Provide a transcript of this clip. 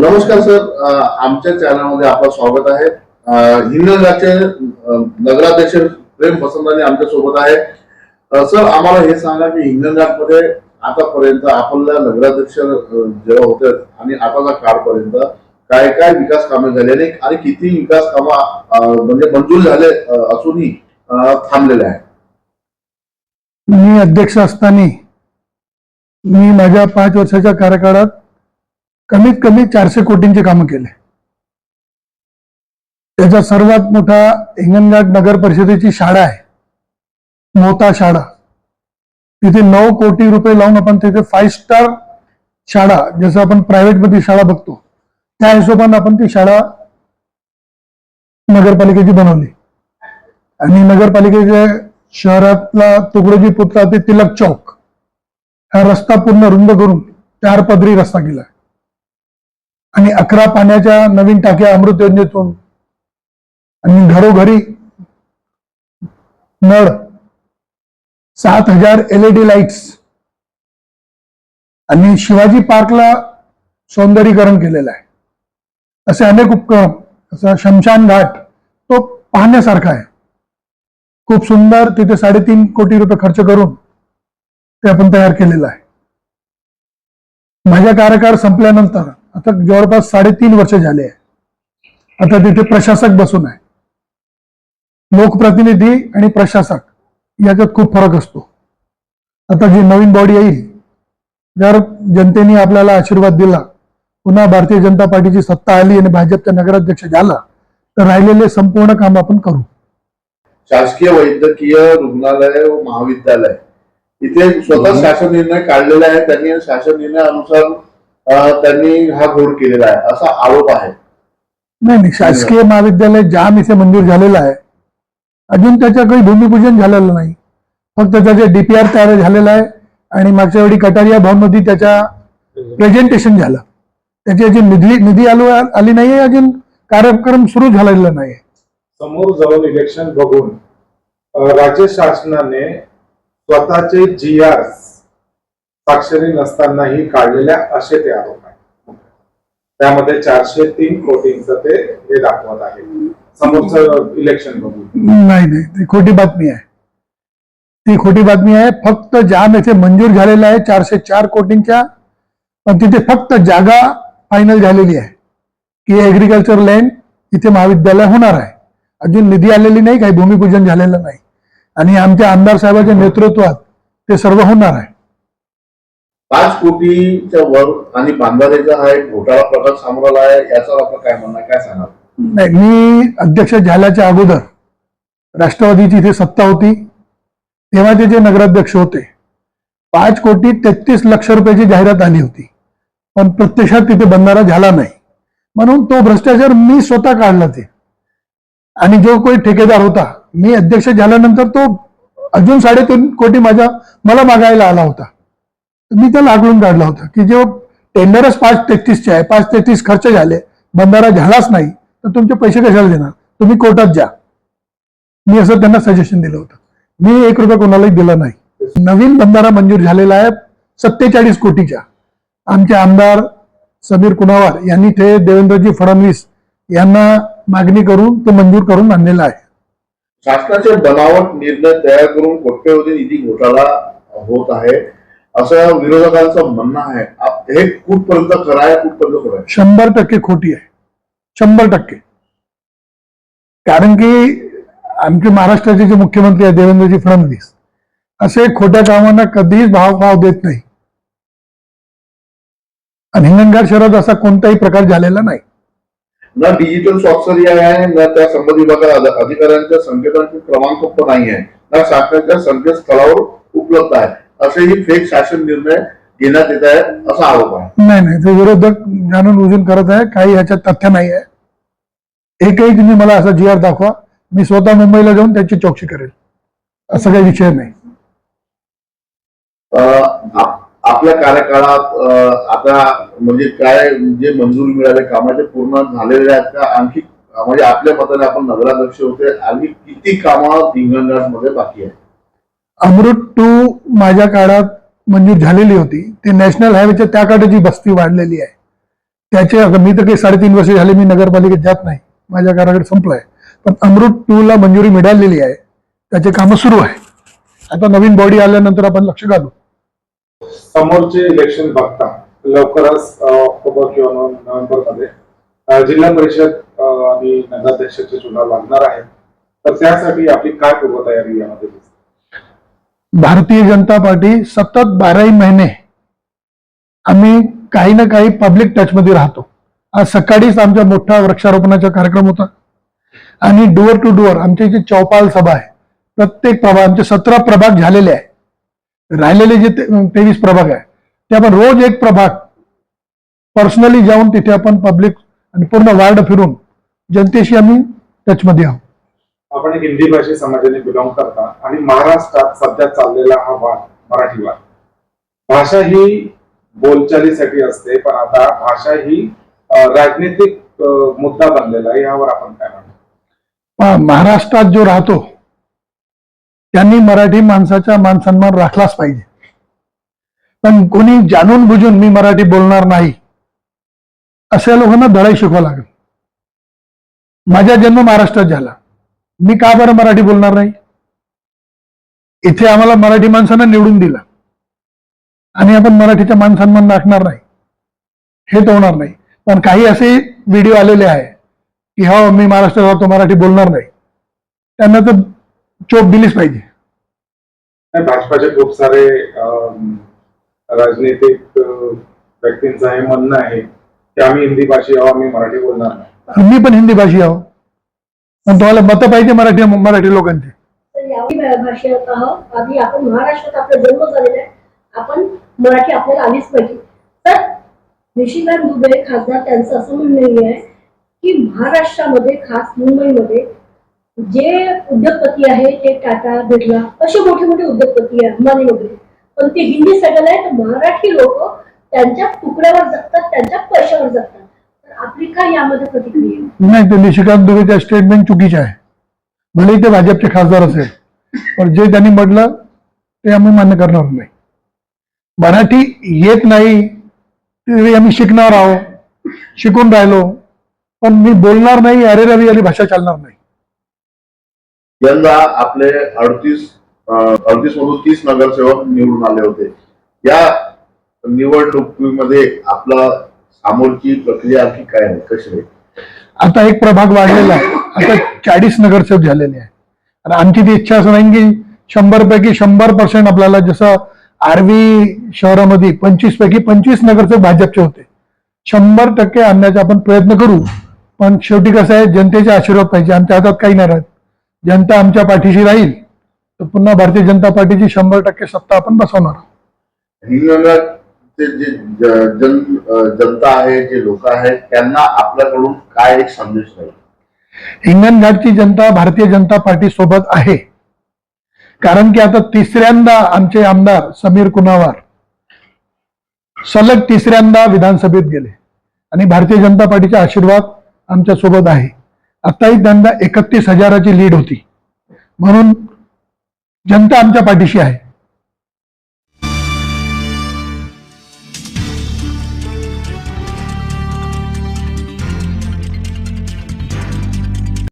नमस्कार सर. आमच्या चॅनलमध्ये आपलं स्वागत आहे. अ, हिंगणघाटचे नगराध्यक्ष प्रेम बसंतानी आमच्यासोबत आहे सर आम्हाला हे सांगा की हिंगणघाटमध्ये आतापर्यंत आपल्या नगराध्यक्ष जेव्हा होते आणि आताच्या काळपर्यंत काय काय विकास कामे झालेली आणि किती विकास कामं म्हणजे मंजूर झाले असूनही थांबलेले आहे मी अध्यक्ष असताना मी माझ्या पाच वर्षाच्या कार्यकाळात कमीत कमी चारशे कोटींचे कामं केले. त्याचा सर्वात मोठा हिंगणघाट नगर परिषदेची शाळा आहे. मोता शाळा. तिथे नऊ कोटी रुपये लावून आपण तिथे फाईव्ह स्टार शाळा जसं आपण प्रायव्हेटमध्ये शाळा बघतो त्या हिशोबाने आपण ती शाळा नगरपालिकेची बनवली. आणि नगरपालिकेच्या शहरातला तुकडोजी पुतळा ते तिलक चौक हा रस्ता पूर्ण रुंद करून चार पदरी रस्ता केला. आणि अकरा पाण्याच्या नवीन टाक्या अमृत योजनेतून आणि घरोघरी नळ सात हजार एलईडी लाईट्स आणि शिवाजी पार्कला सौंदर्यीकरण केलेलं आहे. असे अनेक उपक्रम असा शमशान घाट तो पाहण्यासारखा आहे. खूप सुंदर तिथे साडेतीन कोटी रुपये खर्च करून ते आपण तयार केलेलं आहे. माझ्या कार्यकाळ संपल्यानंतर आता जवळपास साडेतीन वर्ष झाले आहे. आता तिथे प्रशासक बसून आहे. लोकप्रतिनिधी आणि प्रशासक याच्यात खूप फरक असतो. आता जी नवीन बॉडी येईल जर जनतेने आपल्याला आशीर्वाद दिला पुन्हा भारतीय जनता पार्टीची सत्ता आली आणि भाजपचा नगराध्यक्ष झाला तर राहिलेले संपूर्ण काम आपण करू. शासकीय वैद्यकीय रुग्णालय व महाविद्यालय. इथे स्वतः शासन निर्णय काढलेला आहे त्यांनी शासन निर्णयानुसार त्यांनी हा घोड केलेला आहे. असा आरोप आहे. नाही नाही शासकीय महाविद्यालय जाम इथे मंजूर झालेलं आहे अजून त्याचं काही भूमिपूजन झालेलं नाही. फक्त त्याचे डीपीआर तयार झालेलं आहे आणि मागच्या वेळी कटारिया भवनमध्ये त्याच्या प्रेझेंटेशन झालं. त्याची अजून निधी निधी आलो आली नाही अजून कार्यक्रम सुरू झालेला नाही समोर जाऊन इलेक्शन बघून राज्य शासनाने स्वतःचे जी आर स्वाक्षरी नसतानाही काढलेल्या असे ते आरोप आहे त्यामध्ये चारशे तीन कोटींचं ते हे दाखवत आहे. समोरचं इलेक्शन बघून. नाही नाही ती खोटी बातमी आहे. ती खोटी बातमी आहे फक्त जाम येथे मंजूर झालेला आहे चारशे चार कोटींच्या पण तिथे फक्त जागा फायनल झालेली आहे. की ऍग्रिकल्चर लँड इथे महाविद्यालय होणार आहे. अजून निधी आलेली नाही काही भूमिपूजन झालेलं नाही. आणि आमच्या आमदार साहेबांच्या नेतृत्वात ते सर्व होणार आहे. पाच कोटीच्या वर आणि बांधारेचा हा एक घोटाळा प्रकार समोर आला आहे याचा आपलं काय म्हणणं काय सांगाल? नाही मी अध्यक्ष झाल्याच्या अगोदर राष्ट्रवादीची इथे सत्ता होती तेव्हा ते जे नगराध्यक्ष होते पाच कोटी तेहतीस लक्ष रुपयाची जाहिरात आली होती पण प्रत्यक्षात तिथे बंधारा झाला नाही. म्हणून तो भ्रष्टाचार मी स्वतः काढला ते. आणि जो कोणी ठेकेदार होता मी अध्यक्ष झाल्यानंतर तो अजून साडेतीन कोटी माझ्या मला मागायला आला होता. मी त्याला आगळून काढला होता की जो टेंडरच पाच तेहतीसचे आहे पाच तेहतीस खर्च झाले बंधारा झालाच नाही तर तुमचे पैसे कशाला देणार? तुम्ही कोर्टात जा. मी असं त्यांना सजेशन दिलं होतं. मी एक रुपया कोणालाही दिला नाही. नवीन बंधारा मंजूर झालेला आहे सत्तेचाळीस कोटीच्या आमचे आमदार समीर कुणावार यांनी ते देवेंद्रजी फडणवीस यांना मागणी करून तो मंजूर करून आणलेलं आहे. शासनाचे बनावट निर्णय तयार करून कोट्यवधी निधी घोटाळा होत आहे. असं विरोधकांचं म्हणणं आहे. आप- हे कुठपर्यंत खरं कुठपर्यंत खरं आहे शंभर टक्के खोटी आहे. शंभर टक्के. कारण की आमचे महाराष्ट्राचे जे मुख्यमंत्री आहे देवेंद्रजी फडणवीस असे खोट्या कामांना कधीच भाव भाव देत नाही. आणि हिंगणघाट शहरात असा कोणताही प्रकार झालेला नाही. न डिजिटल स्वाक्षरी आहे न त्या अधि- अधिकाऱ्यांच्या संकेतांचे क्रमांक पण नाही आहे. न शासनाच्या संकेतस्थळावर उपलब्ध आहे. असेही फेक शासन निर्णय घेण्यात येत आहे असा आरोप आहे. नाही नाही ते विरोधक जाणून बुजून करत आहे काही ह्याच्यात तथ्य नाही आहे एकही तुम्ही मला असा जी आर दाखवा मी स्वतः मुंबईला जाऊन त्याची चौकशी करेल. असं काही विषय नाही. आपल्या कार्यकाळात आता म्हणजे काय जे मंजुरी मिळाले कामाचे पूर्ण झालेले आहेत का आणखी म्हणजे आपल्या मताने आपण नगराध्यक्ष होते आणि किती कामं हिंगणघाटमध्ये बाकी आहे अमृत टू माझ्या काळात मंजूर झालेली होती. ती नॅशनल हायवेच्या त्या काठाची बस्ती वाढलेली आहे. त्याचे मी तर काही साडेतीन वर्ष झाले मी नगरपालिकेत जात नाही. माझ्या घराकडे संपलाय. पण अमृत टू ला मंजुरी मिळालेली आहे. त्याचे कामं सुरू आहे. आता नवीन बॉडी आल्यानंतर आपण लक्ष घालू. समोरचे इलेक्शन बघता. लवकरच ऑक्टोबर किंवा नोव्हेंबरमध्ये जिल्हा परिषद आणि नगराध्यक्षाचे चुनाव लागणार आहे तर त्यासाठी आपली काय पूर्वतयारी यामध्ये दिसते? भारतीय जनता पार्टी सतत बाराही महिने आम्ही काही ना काही पब्लिक टचमध्ये राहतो. आज सकाळीच आमचा मोठा वृक्षारोपणाचा कार्यक्रम होता. आणि डुअर टू डुअर आमची जी चौपाल सभा आहे. प्रत्येक प्रभाग आमचे सतरा प्रभाग झालेले आहे. राहिलेले जे तेवीस प्रभाग आहे. ते आपण रोज एक प्रभाग पर्सनली जाऊन तिथे आपण पब्लिक आणि पूर्ण वार्ड फिरून जनतेशी आम्ही टचमध्ये आहोत. आपण एक हिंदी भाषी समाजाने बिलॉंग करता आणि महाराष्ट्रात सध्या चाललेला हा वाद मराठी वाद. भाषा ही बोलचालीसाठी असते पण आता भाषा ही राजनीतिक मुद्दा बनलेला आहे यावर आपण काय म्हणतो महाराष्ट्रात जो राहतो त्यांनी मराठी माणसाचा मानसन्मान राखलाच पाहिजे. पण कोणी जाणून बुजून मी मराठी बोलणार नाही अशा लोकांना धडाई शिकवा लागेल. माझा जन्म महाराष्ट्रात झाला. मी का बरं मराठी बोलणार नाही? इथे आम्हाला मराठी माणसानं निवडून दिलं. आणि आपण मराठीचा मान सन्मान राखणार नाही. हे तर होणार नाही. पण काही असे व्हिडिओ आलेले आहे की हो मी महाराष्ट्रात राहतो मराठी बोलणार नाही. त्यांना तर चोप दिलीच पाहिजे. भाजपाचे खूप सारे राजनीतिक व्यक्तींचं हे म्हणणं आहे की आम्ही हिंदी भाषी आहोत आम्ही मराठी बोलणार नाही. मी पण हिंदी भाषी आहो पण तुम्हाला मतं पाहिजे मराठी मराठी लोकांची. तर याही भाषेत आहोत. आधी आपण महाराष्ट्रात आपला जन्म झालेला आहे. आपण मराठी आपल्याला आलीच पाहिजे तर निशिकांत दुबे खासदार त्यांचं असं म्हणणं आहे की महाराष्ट्रामध्ये खास मुंबईमध्ये जे उद्योगपती आहे ते टाटा बिर्ला असे मोठे मोठे उद्योगपती आहे अंबानी वगैरे. पण ते हिंदी सगळं आहे तर मराठी लोक त्यांच्या तुकड्यावर जगतात त्यांच्या पैशावर जगतात. यामध्ये प्रतिक्रिया? नाही ते निशिकांत दुबेच्या स्टेटमेंट चुकीचे आहे. भले ते भाजपचे खासदार असेल पण जे त्यांनी म्हटलं ते आम्ही मान्य करणार नाही. मराठी येत नाही तरी आम्ही शिकणार आहोत शिकून राहिलो पण मी बोलणार नाही अरे रवी आली भाषा चालणार नाही. यंदा आपले अडतीस अडतीस मधून तीस नगरसेवक निवडून आले होते. या निवडणुकीमध्ये आपला सामोरची प्रक्रिया आणखी काय आहे? कशी आहे? आता एक प्रभाग वाढलेला आहे. आता चाळीस नगरसेवक झालेले आहे आणि आमची ती इच्छा असं नाही की शंभर पैकी शंभर पर्सेंट आपल्याला जसं आर्वी शहरामध्ये पंचवीस पैकी पंचवीस नगरसेवक भाजपचे होते. शंभर टक्के आणण्याचा आपण प्रयत्न करू. पण शेवटी कसं आहे जनतेचे आशीर्वाद पाहिजे. आमच्या हातात काही नाही राहत. जनता आमच्या पाठीशी राहील. तर पुन्हा भारतीय जनता पार्टीची शंभर टक्के सत्ता आपण बसवणार ते जे जन जनता आहे जे लोक आहेत त्यांना आपल्याकडून काय एक संदेश राहील? हिंगणघाटची जनता भारतीय जनता पार्टी सोबत आहे. कारण की आता तिसऱ्यांदा आमचे आमदार समीर कुनावार सलग तिसऱ्यांदा विधानसभेत गेले. आणि भारतीय जनता पार्टीचा आशीर्वाद आमच्यासोबत आहे. आताही त्यांना एकतीस हजाराची लीड होती. म्हणून जनता आमच्या पाठीशी आहे.